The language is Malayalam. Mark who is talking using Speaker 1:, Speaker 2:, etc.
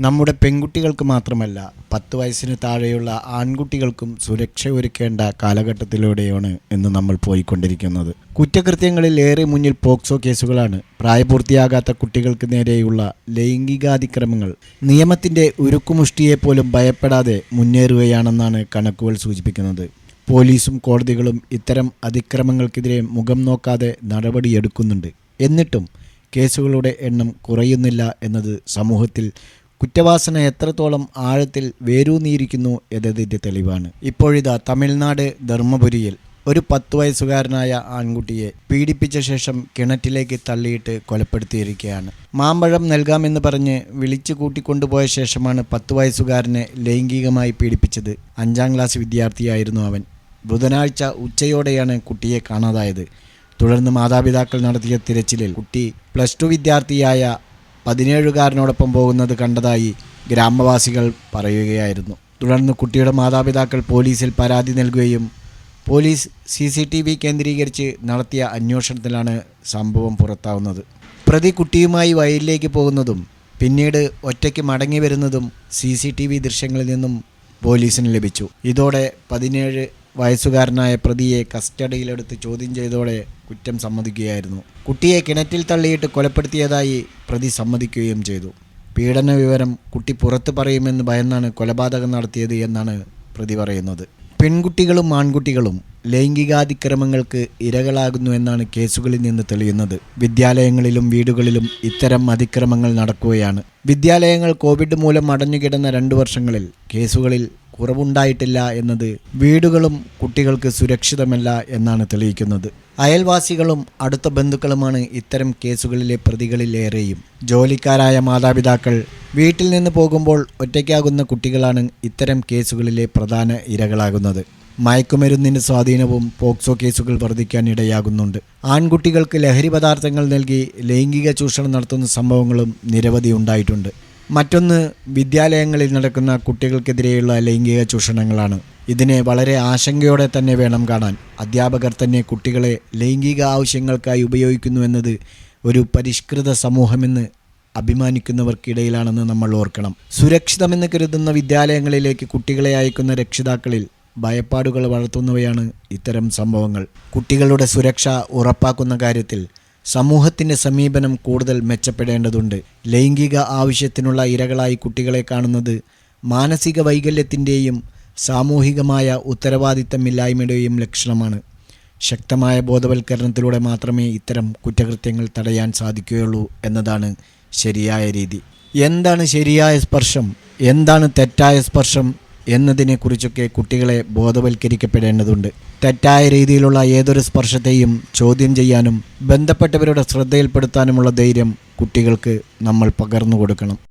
Speaker 1: നമ്മുടെ പെൺകുട്ടികൾക്ക് മാത്രമല്ല പത്ത് വയസ്സിന് താഴെയുള്ള ആൺകുട്ടികൾക്കും സുരക്ഷ ഒരുക്കേണ്ട കാലഘട്ടത്തിലൂടെയാണ് ഇന്ന് നമ്മൾ പോയിക്കൊണ്ടിരിക്കുന്നത്. കുറ്റകൃത്യങ്ങളിൽ ഏറെ മുന്നിൽ പോക്സോ കേസുകളാണ്. പ്രായപൂർത്തിയാകാത്ത കുട്ടികൾക്ക് നേരെയുള്ള ലൈംഗികാതിക്രമങ്ങൾ നിയമത്തിന്റെ ഉരുക്കുമുഷ്ടിയെപ്പോലും ഭയപ്പെടാതെ മുന്നേറുകയാണെന്നാണ് കണക്കുകൾ സൂചിപ്പിക്കുന്നത്. പോലീസും കോടതികളും ഇത്തരം അതിക്രമങ്ങൾക്കെതിരെ മുഖം നോക്കാതെ നടപടിയെടുക്കുന്നുണ്ട്. എന്നിട്ടും കേസുകളുടെ എണ്ണം കുറയുന്നില്ല എന്നത് സമൂഹത്തിൽ കുറ്റവാസന എത്രത്തോളം ആഴത്തിൽ വേരൂന്നിയിരിക്കുന്നു എന്നതിന്റെ തെളിവാണ്. ഇപ്പോഴിതാ തമിഴ്നാട് ധർമ്മപുരിയിൽ ഒരു പത്ത് വയസ്സുകാരനായ ആൺകുട്ടിയെ പീഡിപ്പിച്ച ശേഷം കിണറ്റിലേക്ക് തള്ളിയിട്ട് കൊലപ്പെടുത്തിയിരിക്കുകയാണ്. മാമ്പഴം നൽകാമെന്ന് പറഞ്ഞ് വിളിച്ചു കൂട്ടിക്കൊണ്ടുപോയ ശേഷമാണ് പത്ത് വയസ്സുകാരനെ ലൈംഗികമായി പീഡിപ്പിച്ചത്. അഞ്ചാം ക്ലാസ് വിദ്യാർത്ഥിയായിരുന്നു അവൻ. ബുധനാഴ്ച ഉച്ചയോടെയാണ് കുട്ടിയെ കാണാതായത്. തുടർന്ന് മാതാപിതാക്കൾ നടത്തിയ തിരച്ചിലിൽ കുട്ടി പ്ലസ് ടു വിദ്യാർത്ഥിയായ പതിനേഴുകാരനോടൊപ്പം പോകുന്നത് കണ്ടതായി ഗ്രാമവാസികൾ പറയുകയായിരുന്നു. തുടർന്ന് കുട്ടിയുടെ മാതാപിതാക്കൾ പോലീസിൽ പരാതി നൽകുകയും police C C T V കേന്ദ്രീകരിച്ച് നടത്തിയ അന്വേഷണത്തിലാണ് സംഭവം പുറത്താവുന്നത്. പ്രതി കുട്ടിയുമായി വയലിലേക്ക് പോകുന്നതും പിന്നീട് ഒറ്റയ്ക്ക് മടങ്ങി വരുന്നതും സി സി ടി വി ദൃശ്യങ്ങളിൽ നിന്നും പോലീസിന് ലഭിച്ചു. ഇതോടെ പതിനേഴ് വയസ്സുകാരനായ പ്രതിയെ കസ്റ്റഡിയിലെടുത്ത് ചോദ്യം ചെയ്തോടെ കുറ്റം സമ്മതിക്കുകയായിരുന്നു. കുട്ടിയെ കിണറ്റിൽ തള്ളിയിട്ട് കൊലപ്പെടുത്തിയതായി പ്രതി സമ്മതിക്കുകയും ചെയ്തു. പീഡന വിവരം കുട്ടി പുറത്ത് പറയുമെന്ന് ഭയന്നാണ് കൊലപാതകം നടത്തിയത് എന്നാണ് പ്രതി പറയുന്നത്. പെൺകുട്ടികളും ആൺകുട്ടികളും ലൈംഗികാതിക്രമങ്ങൾക്ക് ഇരകളാകുന്നു എന്നാണ് കേസുകളിൽ നിന്ന് തെളിയുന്നത്. വിദ്യാലയങ്ങളിലും വീടുകളിലും ഇത്തരം അതിക്രമങ്ങൾ നടക്കുകയാണ്. വിദ്യാലയങ്ങൾ കോവിഡ് മൂലം അടഞ്ഞുകിടന്ന രണ്ടു വർഷങ്ങളിൽ കേസുകളിൽ കുറവുണ്ടായിട്ടില്ല എന്നത് വീടുകളും കുട്ടികൾക്ക് സുരക്ഷിതമല്ല എന്നാണ് തെളിയിക്കുന്നത്. അയൽവാസികളും അടുത്ത ബന്ധുക്കളുമാണ് ഇത്തരം കേസുകളിലെ പ്രതികളിലേറെയും. ജോലിക്കാരായ മാതാപിതാക്കൾ വീട്ടിൽ നിന്ന് പോകുമ്പോൾ ഒറ്റയ്ക്കാകുന്ന കുട്ടികളാണ് ഇത്തരം കേസുകളിലെ പ്രധാന ഇരകളാകുന്നത്. മയക്കുമരുന്നിന്റെ സ്വാധീനവും പോക്സോ കേസുകൾ വർദ്ധിക്കാൻ ഇടയാകുന്നുണ്ട്. ആൺകുട്ടികൾക്ക് ലഹരി പദാർത്ഥങ്ങൾ നൽകി ലൈംഗിക ചൂഷണം നടത്തുന്ന സംഭവങ്ങളും നിരവധി ഉണ്ടായിട്ടുണ്ട്. മറ്റൊന്ന് വിദ്യാലയങ്ങളിൽ നടക്കുന്ന കുട്ടികൾക്കെതിരെയുള്ള ലൈംഗിക ചൂഷണങ്ങളാണ്. ഇതിനെ വളരെ ആശങ്കയോടെ തന്നെ വേണം കാണാൻ. അധ്യാപകർ തന്നെ കുട്ടികളെ ലൈംഗിക ആവശ്യങ്ങൾക്കായി ഉപയോഗിക്കുന്നു എന്നത് ഒരു പരിഷ്കൃത സമൂഹമെന്ന് അഭിമാനിക്കുന്നവർക്കിടയിലാണെന്ന് നമ്മൾ ഓർക്കണം. സുരക്ഷിതമെന്ന് കരുതുന്ന വിദ്യാലയങ്ങളിലേക്ക് കുട്ടികളെ അയക്കുന്ന രക്ഷിതാക്കളിൽ ഭയപ്പാടുകൾ വളർത്തുന്നവയാണ് ഇത്തരം സംഭവങ്ങൾ. കുട്ടികളുടെ സുരക്ഷ ഉറപ്പാക്കുന്ന കാര്യത്തിൽ സമൂഹത്തിന്റെ സമീപനം കൂടുതൽ മെച്ചപ്പെടേണ്ടതുണ്ട്. ലൈംഗിക ആവശ്യത്തിനുള്ള ഇരകളായി കുട്ടികളെ കാണുന്നത് മാനസിക വൈകല്യത്തിന്റെയും സാമൂഹികമായ ഉത്തരവാദിത്തമില്ലായ്മയുടെയും ലക്ഷണമാണ്. ശക്തമായ ബോധവൽക്കരണത്തിലൂടെ മാത്രമേ ഇത്തരം കുറ്റകൃത്യങ്ങൾ തടയാൻ സാധിക്കുകയുള്ളൂ എന്നതാണ് ശരിയായ രീതി. എന്താണ് ശരിയായ സ്പർശം? എന്താണ് തെറ്റായ സ്പർശം? എന്നതിനെക്കുറിച്ചൊക്കെ കുട്ടികളെ ബോധവൽക്കരിക്കപ്പെടേണ്ടതുണ്ട്. തെറ്റായ രീതിയിലുള്ള ഏതൊരു സ്പർശത്തെയും ചോദ്യം ചെയ്യാനും ബന്ധപ്പെട്ടവരുടെ ശ്രദ്ധയിൽപ്പെടുത്താനുമുള്ള ധൈര്യം കുട്ടികൾക്ക് നമ്മൾ പകർന്നു കൊടുക്കണം